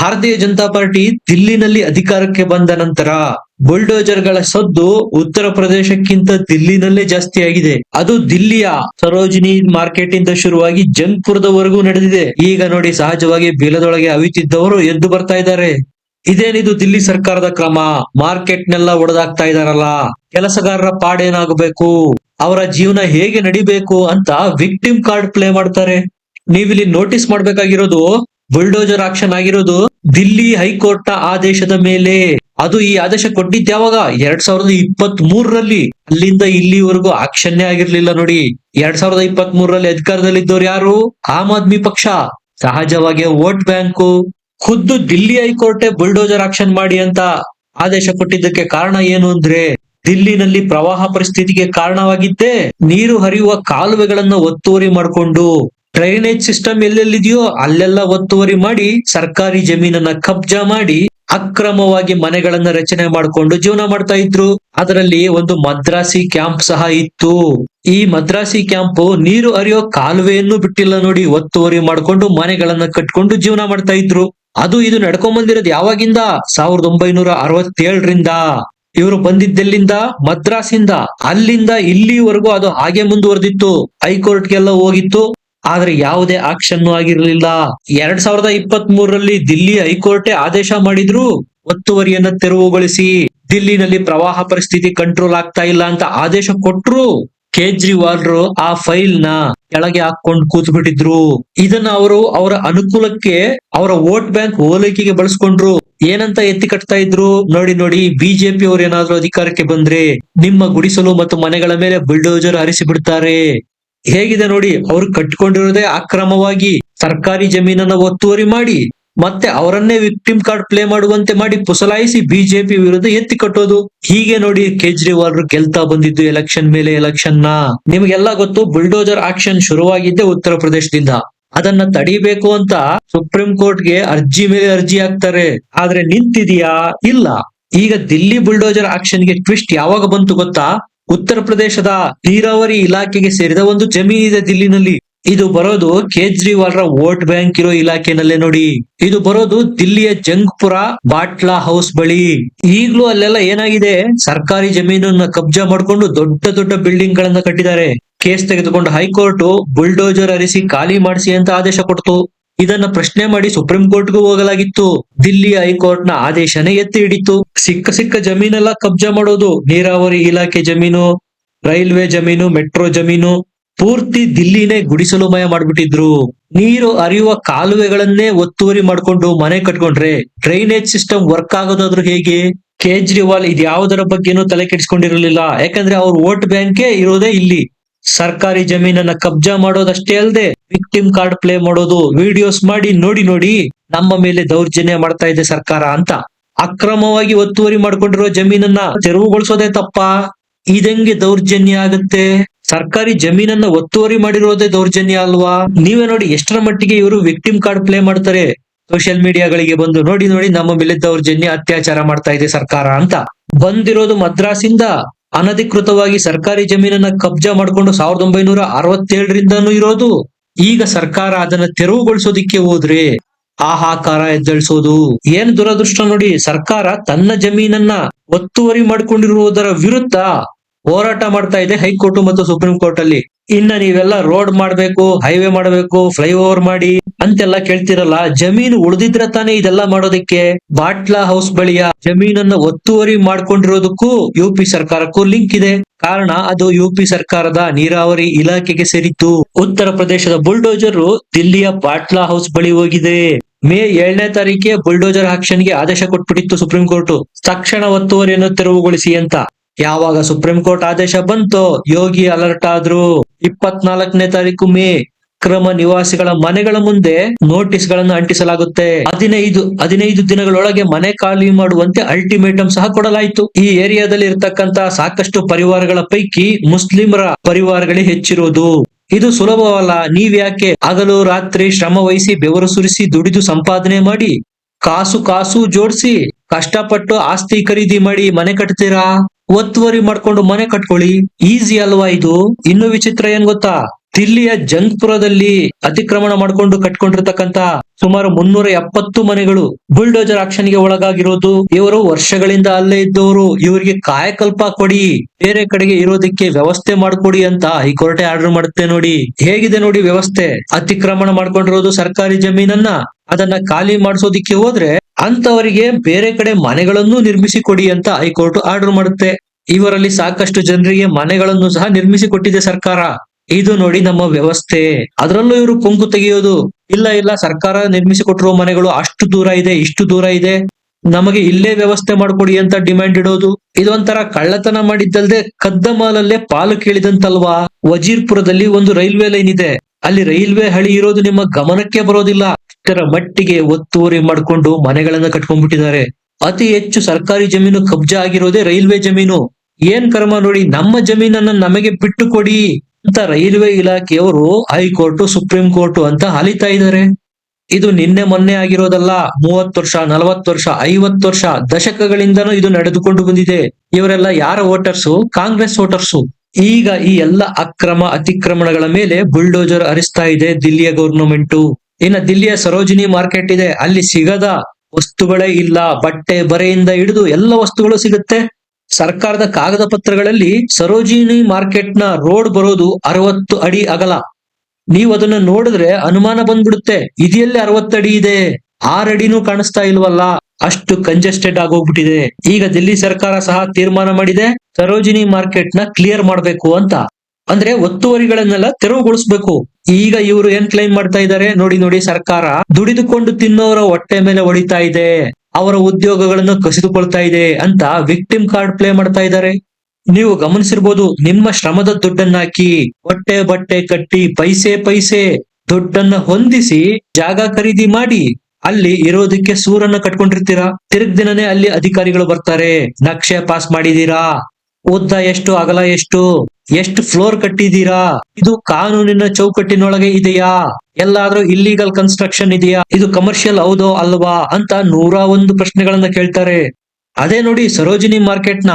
ಭಾರತೀಯ ಜನತಾ ಪಾರ್ಟಿ ದಿಲ್ಲಿನಲ್ಲಿ ಅಧಿಕಾರಕ್ಕೆ ಬಂದ ನಂತರ ಬುಲ್ಡೋಜರ್ಗಳ ಸದ್ದು ಉತ್ತರ ಪ್ರದೇಶಕ್ಕಿಂತ ದಿಲ್ಲಿನಲ್ಲೇ ಜಾಸ್ತಿ ಆಗಿದೆ. ಅದು ದಿಲ್ಲಿಯ ಸರೋಜಿನಿ ಮಾರ್ಕೆಟ್ ಇಂದ ಶುರುವಾಗಿ ಜಂಗ್ಪುರದವರೆಗೂ ನಡೆದಿದೆ. ಈಗ ನೋಡಿ ಸಹಜವಾಗಿ ಬೀಲದೊಳಗೆ ಅವಿತಿದ್ದವರು ಎದ್ದು ಬರ್ತಾ ಇದ್ದಾರೆ. ಇದೇನಿದು ದಿಲ್ಲಿ ಸರ್ಕಾರದ ಕ್ರಮ? ಮಾರ್ಕೆಟ್ ನೆಲ್ಲ ಒಡೆದಾಕ್ತಾ ಇದಾರಲ್ಲ ಕೆಲಸಗಾರರ ಪಾಡೇನಾಗಬೇಕು? ಅವರ ಜೀವನ ಹೇಗೆ ನಡಿಬೇಕು ಅಂತ ವಿಕ್ಟಿಮ್ ಕಾರ್ಡ್ ಪ್ಲೇ ಮಾಡ್ತಾರೆ. ನೀವಿಲ್ಲಿ ನೋಟಿಸ್ ಮಾಡ್ಬೇಕಾಗಿರೋದು ಬುಲ್ಡೋಜರ್ ಆಕ್ಷನ್ ಆಗಿರೋದು ದಿಲ್ಲಿ ಹೈಕೋರ್ಟ್ ಆದೇಶದ ಮೇಲೆ. ಅದು ಈ ಆದೇಶ ಕೊಟ್ಟಿದ್ದ ಯಾವಾಗ? ಎರಡ್ ಸಾವಿರದ ಇಪ್ಪತ್ತ್ ಮೂರರಲ್ಲಿ ಅಲ್ಲಿಂದ ಇಲ್ಲಿವರೆಗೂ ಆಕ್ಷನ್ನೇ ಆಗಿರ್ಲಿಲ್ಲ ನೋಡಿ. ಎರಡ್ ಸಾವಿರದ ಇಪ್ಪತ್ತ್ ಮೂರರಲ್ಲಿ ಅಧಿಕಾರದಲ್ಲಿದ್ದವ್ರು ಯಾರು? ಆಮ್ ಆದ್ಮಿ ಪಕ್ಷ. ಸಹಜವಾಗಿ ವೋಟ್ ಬ್ಯಾಂಕು. ಖುದ್ದು ದಿಲ್ಲಿ ಹೈಕೋರ್ಟೆ ಬುಲ್ಡೋಜರ್ ಆಕ್ಷನ್ ಮಾಡಿ ಅಂತ ಆದೇಶ ಕೊಟ್ಟಿದ್ದಕ್ಕೆ ಕಾರಣ ಏನು ಅಂದ್ರೆ, ದಿಲ್ಲಿನಲ್ಲಿ ಪ್ರವಾಹ ಪರಿಸ್ಥಿತಿಗೆ ಕಾರಣವಾಗಿದ್ದೇ ನೀರು ಹರಿಯುವ ಕಾಲುವೆಗಳನ್ನ ಒತ್ತುವರಿ ಮಾಡಿಕೊಂಡು ಡ್ರೈನೇಜ್ ಸಿಸ್ಟಮ್ ಎಲ್ಲೆಲ್ಲಿದೆಯೋ ಅಲ್ಲೆಲ್ಲ ಒತ್ತುವರಿ ಮಾಡಿ ಸರ್ಕಾರಿ ಜಮೀನನ್ನ ಕಬ್ಜಾ ಮಾಡಿ ಅಕ್ರಮವಾಗಿ ಮನೆಗಳನ್ನ ರಚನೆ ಮಾಡಿಕೊಂಡು ಜೀವನ ಮಾಡ್ತಾ ಇದ್ರು. ಅದರಲ್ಲಿ ಒಂದು ಮದ್ರಾಸಿ ಕ್ಯಾಂಪ್ ಸಹ ಇತ್ತು. ಈ ಮದ್ರಾಸಿ ಕ್ಯಾಂಪ್ ನೀರು ಹರಿಯೋ ಕಾಲುವೆಯನ್ನು ಬಿಟ್ಟಿಲ್ಲ ನೋಡಿ ಒತ್ತುವರಿ ಮಾಡ್ಕೊಂಡು ಮನೆಗಳನ್ನ ಕಟ್ಕೊಂಡು ಜೀವನ ಮಾಡ್ತಾ ಇದ್ರು. ಅದು ಇದು ನಡ್ಕೊಂಡ್ ಬಂದಿರೋದು ಯಾವಾಗಿಂದ? ಸಾವಿರದ ಒಂಬೈನೂರ ಅರವತ್ತೇಳರಿಂದ. ಇವರು ಬಂದಿದ್ದೆಲ್ಲಿಂದ? ಮದ್ರಾಸಿಂದ. ಅಲ್ಲಿಂದ ಇಲ್ಲಿವರೆಗೂ ಅದು ಹಾಗೆ ಮುಂದುವರೆದಿತ್ತು. ಹೈಕೋರ್ಟ್ಗೆಲ್ಲ ಹೋಗಿತ್ತು. ಆದ್ರೆ ಯಾವುದೇ ಆಕ್ಷನ್ ಆಗಿರಲಿಲ್ಲ. ಎರಡ್ ಸಾವಿರದ ಇಪ್ಪತ್ತ್ ಮೂರರಲ್ಲಿ ದಿಲ್ಲಿ ಹೈಕೋರ್ಟೆ ಆದೇಶ ಮಾಡಿದ್ರು, ಒತ್ತುವರಿಯನ್ನ ತೆರವುಗೊಳಿಸಿ. ದಿಲ್ಲಿನಲ್ಲಿ ಪ್ರವಾಹ ಪರಿಸ್ಥಿತಿ ಕಂಟ್ರೋಲ್ ಆಗ್ತಾ ಇಲ್ಲ ಅಂತ ಆದೇಶ ಕೊಟ್ರು. ಕೇಜ್ರಿವಾಲ್ರು ಆ ಫೈಲ್ನ ಕೆಳಗೆ ಹಾಕೊಂಡು ಕೂತ್ ಬಿಟ್ಟಿದ್ರು ಇದನ್ನ ಅವರು ಅವರ ಅನುಕೂಲಕ್ಕೆ ಅವರ ವೋಟ್ ಬ್ಯಾಂಕ್ ಓಲೈಕೆಗೆ ಬಳಸ್ಕೊಂಡ್ರು. ಏನಂತ ಎತ್ತಿ ಕಟ್ತಾ ಇದ್ರು? ನೋಡಿ ನೋಡಿ, ಬಿಜೆಪಿ ಅವ್ರು ಏನಾದ್ರು ಅಧಿಕಾರಕ್ಕೆ ಬಂದ್ರೆ ನಿಮ್ಮ ಗುಡಿಸಲು ಮತ್ತು ಮನೆಗಳ ಮೇಲೆ ಬುಲ್ಡೋಜರ್ ಹರಿಸಿ ಬಿಡ್ತಾರೆ ಹೇಗಿದೆ ನೋಡಿ, ಅವ್ರು ಕಟ್ಕೊಂಡಿರೋದೇ ಅಕ್ರಮವಾಗಿ ಸರ್ಕಾರಿ ಜಮೀನನ್ನ ಒತ್ತುವರಿ ಮಾಡಿ, ಮತ್ತೆ ಅವರನ್ನೇ ವಿಕ್ಟಿಮ್ ಕಾರ್ಡ್ ಪ್ಲೇ ಮಾಡುವಂತೆ ಮಾಡಿ ಪುಸಲಾಯಿಸಿ ಬಿಜೆಪಿ ವಿರುದ್ಧ ಎತ್ತಿ ಕಟ್ಟೋದು. ಹೀಗೆ ನೋಡಿ ಕೇಜ್ರಿವಾಲ್ ಗೆಲ್ತಾ ಬಂದಿದ್ದು ಎಲೆಕ್ಷನ್ ಮೇಲೆ ಎಲೆಕ್ಷನ್ನ. ನಿಮ್ಗೆಲ್ಲಾ ಗೊತ್ತು ಬುಲ್ಡೋಜರ್ ಆಕ್ಷನ್ ಶುರುವಾಗಿದ್ದೆ ಉತ್ತರ ಪ್ರದೇಶದಿಂದ. ಅದನ್ನ ತಡಿಬೇಕು ಅಂತ ಸುಪ್ರೀಂ ಕೋರ್ಟ್ಗೆ ಅರ್ಜಿ ಮೇಲೆ ಅರ್ಜಿ ಹಾಕ್ತಾರೆ. ಆದ್ರೆ ನಿಂತಿದೆಯಾ? ಇಲ್ಲ. ಈಗ ದಿಲ್ಲಿ ಬುಲ್ಡೋಜರ್ ಆಕ್ಷನ್ಗೆ ಟ್ವಿಸ್ಟ್ ಯಾವಾಗ ಬಂತು ಗೊತ್ತಾ? ಉತ್ತರ ಪ್ರದೇಶದ ನೀರಾವರಿ ಇಲಾಖೆಗೆ ಸೇರಿದ ಒಂದು ಜಮೀನಿದೆ ದಿಲ್ಲಿನಲ್ಲಿ. ಇದು ಬರೋದು ಕೇಜ್ರಿವಾಲ್ರ ವೋಟ್ ಬ್ಯಾಂಕ್ ಇರೋ ಇಲಾಖೆನಲ್ಲೇ ನೋಡಿ. ಇದು ಬರೋದು ದಿಲ್ಲಿಯ ಜಂಗ್ಪುರ ಬಾಟ್ಲಾ ಹೌಸ್ ಬಳಿ. ಈಗ್ಲೂ ಅಲ್ಲೆಲ್ಲ ಏನಾಗಿದೆ? ಸರ್ಕಾರಿ ಜಮೀನನ್ನ ಕಬ್ಜಾ ಮಾಡ್ಕೊಂಡು ದೊಡ್ಡ ದೊಡ್ಡ ಬಿಲ್ಡಿಂಗ್ ಗಳನ್ನ ಕಟ್ಟಿದ್ದಾರೆ. ಕೇಸ್ ತೆಗೆದುಕೊಂಡು ಹೈಕೋರ್ಟ್ ಬುಲ್ಡೋಜರ್ ಅರಿಸಿ ಖಾಲಿ ಮಾಡಿಸಿ ಅಂತ ಆದೇಶ ಕೊಡ್ತು. ಇದನ್ನ ಪ್ರಶ್ನೆ ಮಾಡಿ ಸುಪ್ರೀಂ ಕೋರ್ಟ್ಗೂ ಹೋಗಲಾಗಿತ್ತು. ದಿಲ್ಲಿ ಹೈಕೋರ್ಟ್ನ ಆದೇಶನೇ ಎತ್ತಿ ಹಿಡಿತು. ಸಿಕ್ಕ ಸಿಕ್ಕ ಜಮೀನೆಲ್ಲ ಕಬ್ಜಾ ಮಾಡೋದು ನೀರಾವರಿ ಇಲಾಖೆ ಜಮೀನು, ರೈಲ್ವೆ ಜಮೀನು, ಮೆಟ್ರೋ ಜಮೀನು ಪೂರ್ತಿ ದಿಲ್ಲಿನೇ ಗುಡಿಸಲು ಮಯ ಮಾಡ್ಬಿಟ್ಟಿದ್ರು. ನೀರು ಹರಿಯುವ ಕಾಲುವೆಗಳನ್ನೇ ಒತ್ತುವರಿ ಮಾಡ್ಕೊಂಡು ಮನೆ ಕಟ್ಕೊಂಡ್ರೆ ಡ್ರೈನೇಜ್ ಸಿಸ್ಟಮ್ ವರ್ಕ್ ಆಗೋದಾದ್ರೂ ಹೇಗೆ? ಕೇಜ್ರಿವಾಲ್ ಇದ್ಯಾವುದರ ಬಗ್ಗೆನೂ ತಲೆ ಕೆಡಿಸ್ಕೊಂಡಿರಲಿಲ್ಲ. ಯಾಕಂದ್ರೆ ಅವ್ರ ವೋಟ್ ಬ್ಯಾಂಕೇ ಇರೋದೇ ಇಲ್ಲಿ. ಸರ್ಕಾರಿ ಜಮೀನನ್ನ ಕಬ್ಜಾ ಮಾಡೋದಷ್ಟೇ ಅಲ್ಲದೆ ವಿಕ್ಟಿಮ್ ಕಾರ್ಡ್ ಪ್ಲೇ ಮಾಡೋದು ವಿಡಿಯೋಸ್ ಮಾಡಿ ನೋಡಿ ನೋಡಿ ನಮ್ಮ ಮೇಲೆ ದೌರ್ಜನ್ಯ ಮಾಡ್ತಾ ಇದೆ ಸರ್ಕಾರ ಅಂತ. ಅಕ್ರಮವಾಗಿ ಒತ್ತುವರಿ ಮಾಡ್ಕೊಂಡಿರೋ ಜಮೀನನ್ನ ತೆರವುಗೊಳಿಸೋದೇ ತಪ್ಪ. ಇದಂಗೆ ದೌರ್ಜನ್ಯ ಆಗುತ್ತೆ? ಸರ್ಕಾರಿ ಜಮೀನನ್ನ ಒತ್ತುವರಿ ಮಾಡಿರೋದೇ ದೌರ್ಜನ್ಯ ಅಲ್ವಾ? ನೀವೇ ನೋಡಿ ಎಷ್ಟರ ಮಟ್ಟಿಗೆ ಇವರು ವಿಕ್ಟಿಮ್ ಕಾರ್ಡ್ ಪ್ಲೇ ಮಾಡ್ತಾರೆ. ಸೋಷಿಯಲ್ ಮೀಡಿಯಾಗಳಿಗೆ ಬಂದು ನೋಡಿ ನೋಡಿ ನಮ್ಮ ಮೇಲೆ ದೌರ್ಜನ್ಯ ಅತ್ಯಾಚಾರ ಮಾಡ್ತಾ ಇದೆ ಸರ್ಕಾರ ಅಂತ. ಬಂದಿರೋದು ಮದ್ರಾಸಿಂದ. ಅನಧಿಕೃತವಾಗಿ ಸರ್ಕಾರಿ ಜಮೀನನ್ನ ಕಬ್ಜಾ ಮಾಡಿಕೊಂಡು ಸಾವಿರದ ಒಂಬೈನೂರ ಅರವತ್ತೇಳರಿಂದನೂ ಇರೋದು. ಈಗ ಸರ್ಕಾರ ಅದನ್ನ ತೆರವುಗೊಳಿಸೋದಿಕ್ಕೆ ಹೋದ್ರೆ ಹಾಹಾಕಾರ ಎದ್ದಳಿಸೋದು? ಏನ್ ದುರದೃಷ್ಟ ನೋಡಿ, ಸರ್ಕಾರ ತನ್ನ ಜಮೀನನ್ನ ಒತ್ತುವರಿ ಮಾಡ್ಕೊಂಡಿರುವುದರ ವಿರುದ್ಧ ಹೋರಾಟ ಮಾಡ್ತಾ ಇದೆ ಹೈಕೋರ್ಟ್ ಮತ್ತು ಸುಪ್ರೀಂ ಕೋರ್ಟ್ ಅಲ್ಲಿ ಇನ್ನ ನೀವೆಲ್ಲ ರೋಡ್ ಮಾಡ್ಬೇಕು, ಹೈವೇ ಮಾಡ್ಬೇಕು, ಫ್ಲೈಓವರ್ ಮಾಡಿ ಅಂತೆಲ್ಲ ಕೇಳ್ತಿರಲ್ಲ, ಜಮೀನು ಉಳಿದಿದ್ರೆ ತಾನೇ ಇದೆಲ್ಲ ಮಾಡೋದಕ್ಕೆ ಬಾಟ್ಲಾ ಹೌಸ್ ಬಳಿಯ ಜಮೀನನ್ನ ಒತ್ತುವರಿ ಮಾಡ್ಕೊಂಡಿರೋದಕ್ಕೂ ಯು ಪಿ ಸರ್ಕಾರಕ್ಕೂ ಲಿಂಕ್ ಇದೆ. ಕಾರಣ ಅದು ಯು ಪಿ ಸರ್ಕಾರದ ನೀರಾವರಿ ಇಲಾಖೆಗೆ ಸೇರಿತ್ತು. ಉತ್ತರ ಪ್ರದೇಶದ ಬುಲ್ಡೋಜರ್ ದಿಲ್ಲಿಯ ಬಾಟ್ಲಾ ಹೌಸ್ ಬಳಿ ಹೋಗಿದೆ. ಮೇ ಏಳನೇ ತಾರೀಕಿಗೆ ಬುಲ್ಡೋಜರ್ ಆಕ್ಷನ್ಗೆ ಆದೇಶ ಕೊಟ್ಬಿಟ್ಟಿತ್ತು ಸುಪ್ರೀಂ ಕೋರ್ಟ್. ತಕ್ಷಣ ಒತ್ತುವರಿಯನ್ನು ತೆರವುಗೊಳಿಸಿ ಅಂತ. ಯಾವಾಗ ಸುಪ್ರೀಂ ಕೋರ್ಟ್ ಆದೇಶ ಬಂತೋ, ಯೋಗಿ ಅಲರ್ಟ್ ಆದ್ರು. ಇಪ್ಪತ್ನಾಲ್ಕನೇ ತಾರೀಕು ಮೇ, ಕ್ರಮ ನಿವಾಸಿಗಳ ಮನೆಗಳ ಮುಂದೆ ನೋಟಿಸ್ಗಳನ್ನು ಅಂಟಿಸಲಾಗುತ್ತೆ. ಹದಿನೈದು ಹದಿನೈದು ದಿನಗಳೊಳಗೆ ಮನೆ ಖಾಲಿ ಮಾಡುವಂತೆ ಅಲ್ಟಿಮೇಟಮ್ ಸಹ ಕೊಡಲಾಯಿತು. ಈ ಏರಿಯಾದಲ್ಲಿ ಇರತಕ್ಕಂತ ಸಾಕಷ್ಟು ಪರಿವಾರಗಳ ಪೈಕಿ ಮುಸ್ಲಿಮರ ಪರಿವಾರಗಳೇ ಹೆಚ್ಚಿರುವುದು ಇದು ಸುಲಭವಲ್ಲ, ನೀವ್ಯಾಕೆ? ಹಗಲು ರಾತ್ರಿ ಶ್ರಮ ವಹಿಸಿ ಬೆವರು ಸುರಿಸಿ ದುಡಿದು ಸಂಪಾದನೆ ಮಾಡಿ, ಕಾಸು ಕಾಸು ಜೋಡಿಸಿ, ಕಷ್ಟಪಟ್ಟು ಆಸ್ತಿ ಖರೀದಿ ಮಾಡಿ ಮನೆ ಕಟ್ತೀರಾ? ಒತ್ತುವರಿ ಮಾಡ್ಕೊಂಡು ಮನೆ ಕಟ್ಕೊಳ್ಳಿ. ಈಸಿ ಅಲ್ವಾ ಇದು? ಇನ್ನು ವಿಚಿತ್ರ ಏನ್ ಗೊತ್ತಾ? ದಿಲ್ಲಿಯ ಜಂಗ್ಪುರದಲ್ಲಿ ಅತಿಕ್ರಮಣ ಮಾಡ್ಕೊಂಡು ಕಟ್ಕೊಂಡಿರ್ತಕ್ಕಂತ ಸುಮಾರು ಮುನ್ನೂರ ಎಪ್ಪತ್ತು ಮನೆಗಳು ಬುಲ್ಡೋಜರ್ ಆಕ್ಷನ್ಗೆ ಒಳಗಾಗಿರೋದು. ಇವರು ವರ್ಷಗಳಿಂದ ಅಲ್ಲೇ ಇದ್ದವರು. ಇವರಿಗೆ ಕಾಯಕಲ್ಪ ಕೊಡಿ. ಬೇರೆ ಕಡೆಗೆ ಇರೋದಕ್ಕೆ ವ್ಯವಸ್ಥೆ ಮಾಡ್ಕೊಡಿ ಅಂತ ಹೈಕೋರ್ಟೆ ಆರ್ಡರ್ ಮಾಡುತ್ತೆ ನೋಡಿ. ಹೇಗಿದೆ ನೋಡಿ ವ್ಯವಸ್ಥೆ? ಅತಿಕ್ರಮಣ ಮಾಡ್ಕೊಂಡಿರೋದು ಸರ್ಕಾರಿ ಜಮೀನನ್ನ? ಅದನ್ನ ಖಾಲಿ ಮಾಡಿಸೋದಿಕ್ಕೆ ಹೋದ್ರೆ ಅಂತವರಿಗೆ ಬೇರೆ ಕಡೆ ಮನೆಗಳನ್ನು ನಿರ್ಮಿಸಿ ಕೊಡಿ ಅಂತ ಹೈಕೋರ್ಟ್ ಆರ್ಡರ್ ಮಾಡುತ್ತೆ. ಇವರಲ್ಲಿ ಸಾಕಷ್ಟು ಜನರಿಗೆ ಮನೆಗಳನ್ನು ಸಹ ನಿರ್ಮಿಸಿ ಕೊಟ್ಟಿದೆ ಸರ್ಕಾರ. ಇದು ನೋಡಿ ನಮ್ಮ ವ್ಯವಸ್ಥೆ. ಅದರಲ್ಲೂ ಇವರು ಕೊಂಕು ತೆಗೆಯೋದು. ಇಲ್ಲ ಇಲ್ಲ, ಸರ್ಕಾರ ನಿರ್ಮಿಸಿ ಕೊಟ್ಟಿರೋ ಮನೆಗಳು ಅಷ್ಟು ದೂರ ಇದೆ, ಇಷ್ಟು ದೂರ ಇದೆ. ನಮಗೆ ಇಲ್ಲೇ ವ್ಯವಸ್ಥೆ ಮಾಡ್ಕೊಡಿ ಅಂತ ಡಿಮ್ಯಾಂಡ್ ಇಡೋದು. ಇದೊಂಥರ ಕಳ್ಳತನ ಮಾಡಿದ್ದಲ್ದೆ ಕದ್ದ ಮಾಲಲ್ಲೇ ಪಾಲು ಕೇಳಿದಂತಲ್ವಾ? ವಜೀರ್ಪುರದಲ್ಲಿ ಒಂದು ರೈಲ್ವೆ ಲೈನ್ ಇದೆ. ಅಲ್ಲಿ ರೈಲ್ವೆ ಹಳಿ ಇರೋದು ನಿಮ್ಮ ಗಮನಕ್ಕೆ ಬರೋದಿಲ್ಲ. ಇಷ್ಟರ ಮಟ್ಟಿಗೆ ಒತ್ತುವರಿ ಮಾಡ್ಕೊಂಡು ಮನೆಗಳನ್ನ ಕಟ್ಕೊಂಡ್ಬಿಟ್ಟಿದ್ದಾರೆ. ಅತಿ ಹೆಚ್ಚು ಸರ್ಕಾರಿ ಜಮೀನು ಕಬ್ಜಾ ಆಗಿರೋದೇ ರೈಲ್ವೆ ಜಮೀನು. ಏನ್ ಕರ್ಮ ನೋಡಿ, ನಮ್ಮ ಜಮೀನನ್ನ ನಮಗೆ ಬಿಟ್ಟು ಕೊಡಿ ಅಂತ ರೈಲ್ವೆ ಇಲಾಖೆಯವರು ಹೈಕೋರ್ಟ್, ಸುಪ್ರೀಂ ಕೋರ್ಟ್ ಅಂತ ಅಲಿತಾ ಇದ್ದಾರೆ. ಇದು ನಿನ್ನೆ ಮೊನ್ನೆ ಆಗಿರೋದಲ್ಲ, ಮೂವತ್ತು ವರ್ಷ, ನಲವತ್ತು ವರ್ಷ, ಐವತ್ತು ವರ್ಷ ದಶಕಗಳಿಂದನೂ ಇದು ನಡೆದುಕೊಂಡು ಬಂದಿದೆ. ಇವರೆಲ್ಲ ಯಾರ ವೋಟರ್ಸು? ಕಾಂಗ್ರೆಸ್ ವೋಟರ್ಸು. ಈಗ ಈ ಎಲ್ಲ ಅಕ್ರಮ, ಅತಿಕ್ರಮಣಗಳ ಮೇಲೆ ಬುಲ್ಡೋಜರ್ ಹರಿಸ್ತಾ ಇದೆ ದಿಲ್ಲಿಯ ಗವರ್ನಮೆಂಟ್ ಇನ್ನ ದಿಲ್ಲಿಯ ಸರೋಜಿನಿ ಮಾರ್ಕೆಟ್ ಇದೆ. ಅಲ್ಲಿ ಸಿಗದ ವಸ್ತುಗಳೇ ಇಲ್ಲ. ಬಟ್ಟೆ, ಬರೆಯಿಂದ ಹಿಡಿದು ಎಲ್ಲ ವಸ್ತುಗಳು ಸಿಗುತ್ತೆ. ಸರ್ಕಾರದ ಕಾಗದ ಪತ್ರಗಳಲ್ಲಿ ಸರೋಜಿನಿ ಮಾರ್ಕೆಟ್ನ ರೋಡ್ ಬರೋದು ಅರವತ್ತು ಅಡಿ ಅಗಲ. ನೀವು ಅದನ್ನ ನೋಡಿದ್ರೆ ಅನುಮಾನ ಬಂದ್ಬಿಡುತ್ತೆ. ಇದೆಯಲ್ಲಿ ಅರವತ್ತು ಅಡಿ ಇದೆ. ಆರಡಿನೂ ಕಾಣಿಸ್ತಾ ಇಲ್ವಲ್ಲ. ಅಷ್ಟು ಕಂಜೆಸ್ಟೆಡ್ ಆಗೋಗ್ಬಿಟ್ಟಿದೆ. ಈಗ ದಿಲ್ಲಿ ಸರ್ಕಾರ ಸಹ ತೀರ್ಮಾನ ಮಾಡಿದೆ. ಸರೋಜಿನಿ ಮಾರ್ಕೆಟ್ನ ಕ್ಲಿಯರ್ ಮಾಡ್ಬೇಕು ಅಂತ. ಅಂದ್ರೆ ಒತ್ತುವರಿಗಳನ್ನೆಲ್ಲ ತೆರವುಗೊಳಿಸಬೇಕು. ಈಗ ಇವರು ಏನ್ ಕ್ಲೈಮ್ ಮಾಡ್ತಾ ಇದ್ದಾರೆ ನೋಡಿ ನೋಡಿ, ಸರ್ಕಾರ ದುಡಿದುಕೊಂಡು ತಿನ್ನೋರ ಹೊಟ್ಟೆ ಮೇಲೆ ಹೊಡಿತಾ ಇದೆ. ಅವರ ಉದ್ಯೋಗಗಳನ್ನು ಕಸಿದುಕೊಳ್ತಾ ಇದೆ ಅಂತ ವಿಕ್ಟಿಮ್ ಕಾರ್ಡ್ ಪ್ಲೇ ಮಾಡ್ತಾ ಇದ್ದಾರೆ ನೀವು ಗಮನಿಸಿರ್ಬೋದು, ನಿಮ್ಮ ಶ್ರಮದ ದುಡ್ಡನ್ನಾಕಿ ಹೊಟ್ಟೆ ಬಟ್ಟೆ ಕಟ್ಟಿ, ಪೈಸೆ ಪೈಸೆ ದುಡ್ಡನ್ನ ಹೊಂದಿಸಿ ಜಾಗ ಖರೀದಿ ಮಾಡಿ ಅಲ್ಲಿ ಇರೋದಕ್ಕೆ ಸೂರನ್ನ ಕಟ್ಕೊಂಡಿರ್ತೀರಾ? ತಿರುಗ್ ದಿನನೇ ಅಲ್ಲಿ ಅಧಿಕಾರಿಗಳು ಬರ್ತಾರೆ. ನಕ್ಷೆ ಪಾಸ್ ಮಾಡಿದೀರಾ? ಉದ್ದ ಎಷ್ಟು, ಅಗಲ ಎಷ್ಟು? ಎಷ್ಟು ಫ್ಲೋರ್ ಕಟ್ಟಿದೀರಾ ಇದು ಕಾನೂನಿನ ಚೌಕಟ್ಟಿನೊಳಗೆ ಇದೆಯಾ? ಎಲ್ಲಾದ್ರೂ ಇಲ್ಲಿಗಲ್ ಕನ್ಸ್ಟ್ರಕ್ಷನ್ ಇದೆಯಾ? ಇದು ಕಮರ್ಷಿಯಲ್ ಹೌದೋ ಅಲ್ವಾ? ಅಂತ ನೂರ ಒಂದು ಪ್ರಶ್ನೆಗಳನ್ನ ಕೇಳ್ತಾರೆ. ಅದೇ ನೋಡಿ ಸರೋಜಿನಿ ಮಾರ್ಕೆಟ್ನ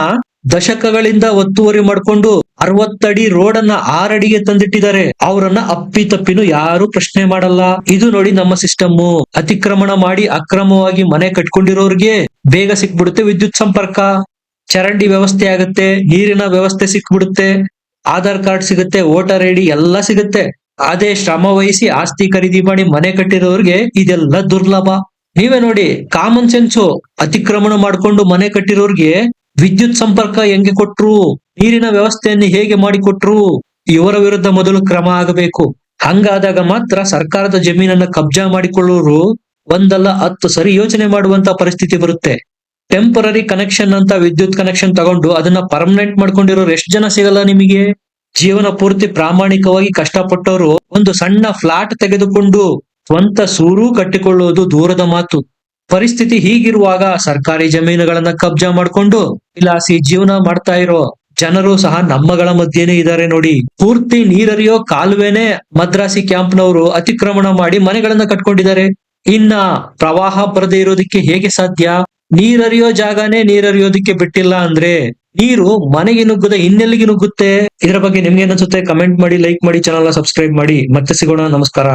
ದಶಕಗಳಿಂದ ಒತ್ತುವರಿ ಮಾಡ್ಕೊಂಡು ಅರವತ್ತಡಿ ರೋಡ್ ಅನ್ನ ಆರಡಿಗೆ ತಂದಿಟ್ಟಿದ್ದಾರೆ. ಅವರನ್ನ ಅಪ್ಪಿ ತಪ್ಪಿನೂ ಯಾರು ಪ್ರಶ್ನೆ ಮಾಡಲ್ಲ. ಇದು ನೋಡಿ ನಮ್ಮ ಸಿಸ್ಟಮ್ ಅತಿಕ್ರಮಣ ಮಾಡಿ ಅಕ್ರಮವಾಗಿ ಮನೆ ಕಟ್ಕೊಂಡಿರೋರ್ಗೆ ಬೇಗ ಸಿಕ್ಬಿಡುತ್ತೆ ವಿದ್ಯುತ್ ಸಂಪರ್ಕ. ಚರಂಡಿ ವ್ಯವಸ್ಥೆ ಆಗುತ್ತೆ, ನೀರಿನ ವ್ಯವಸ್ಥೆ ಸಿಕ್ಬಿಡುತ್ತೆ. ಆಧಾರ್ ಕಾರ್ಡ್ ಸಿಗುತ್ತೆ, ವೋಟರ್ ಐ ಡಿ ಎಲ್ಲ ಸಿಗುತ್ತೆ. ಅದೇ ಶ್ರಮ ವಹಿಸಿ ಆಸ್ತಿ ಖರೀದಿ ಮಾಡಿ ಮನೆ ಕಟ್ಟಿರೋರಿಗೆ ಇದೆಲ್ಲ ದುರ್ಲಭ. ನೀವೇ ನೋಡಿ ಕಾಮನ್ ಸೆನ್ಸು ಅತಿಕ್ರಮಣ ಮಾಡ್ಕೊಂಡು ಮನೆ ಕಟ್ಟಿರೋರ್ಗೆ ವಿದ್ಯುತ್ ಸಂಪರ್ಕ ಹೆಂಗೆ ಕೊಟ್ರು, ನೀರಿನ ವ್ಯವಸ್ಥೆಯನ್ನು ಹೇಗೆ ಮಾಡಿಕೊಟ್ರು ಇವರ ವಿರುದ್ಧ ಮೊದಲು ಕ್ರಮ ಆಗಬೇಕು. ಹಂಗಾದಾಗ ಮಾತ್ರ ಸರ್ಕಾರದ ಜಮೀನನ್ನ ಕಬ್ಜಾ ಮಾಡಿಕೊಳ್ಳೋರು ಒಂದಲ್ಲ ಹತ್ತು ಸರಿ ಯೋಚನೆ ಮಾಡುವಂತ ಪರಿಸ್ಥಿತಿ ಬರುತ್ತೆ. ಟೆಂಪರರಿ ಕನೆಕ್ಷನ್ ಅಂತ ವಿದ್ಯುತ್ ಕನೆಕ್ಷನ್ ತಗೊಂಡು ಅದನ್ನ ಪರ್ಮನೆಂಟ್ ಮಾಡ್ಕೊಂಡಿರೋರು ಎಷ್ಟು ಜನ ಸಿಗಲ್ಲ ನಿಮಗೆ? ಜೀವನ ಪೂರ್ತಿ ಪ್ರಾಮಾಣಿಕವಾಗಿ ಕಷ್ಟಪಟ್ಟವರು ಒಂದು ಸಣ್ಣ ಫ್ಲಾಟ್ ತೆಗೆದುಕೊಂಡು ಸ್ವಂತ ಸೂರು ಕಟ್ಟಿಕೊಳ್ಳುವುದು ದೂರದ ಮಾತು. ಪರಿಸ್ಥಿತಿ ಹೀಗಿರುವಾಗ ಸರ್ಕಾರಿ ಜಮೀನುಗಳನ್ನ ಕಬ್ಜಾ ಮಾಡ್ಕೊಂಡು ವಿಲಾಸಿ ಜೀವನ ಮಾಡ್ತಾ ಇರೋ ಜನರು ಸಹ ನಮ್ಮಗಳ ಮಧ್ಯೆನೆ ಇದ್ದಾರೆ ನೋಡಿ. ಪೂರ್ತಿ ನೀರರಿಯೋ ಕಾಲುವೆನೆ ಮದ್ರಾಸಿ ಕ್ಯಾಂಪ್ನವರು ಅತಿಕ್ರಮಣ ಮಾಡಿ ಮನೆಗಳನ್ನ ಕಟ್ಕೊಂಡಿದ್ದಾರೆ. ಇನ್ನ ಪ್ರವಾಹ ಬರದೇ ಇರೋದಕ್ಕೆ ಹೇಗೆ ಸಾಧ್ಯ? ನೀರರಿಯೋ ಜಾಗನೇ ನೀರರಿಯೋದಕ್ಕೆ ಬಿಟ್ಟಿಲ್ಲ ಅಂದ್ರೆ ನೀರು ಮನೆಗೆ ನುಗ್ಗದ ಇನ್ನೆಲ್ಲಿಗೆ ನುಗ್ಗುತ್ತೆ? ಇದರ ಬಗ್ಗೆ ನಿಮ್ಗೆ ಅನ್ಸುತ್ತೆ? ಕಮೆಂಟ್ ಮಾಡಿ ಲೈಕ್ ಮಾಡಿ ಚಾನಲ್ ಸಬ್ಸ್ಕ್ರೈಬ್ ಮಾಡಿ. ಮತ್ತೆ ಸಿಗೋಣ. ನಮಸ್ಕಾರ.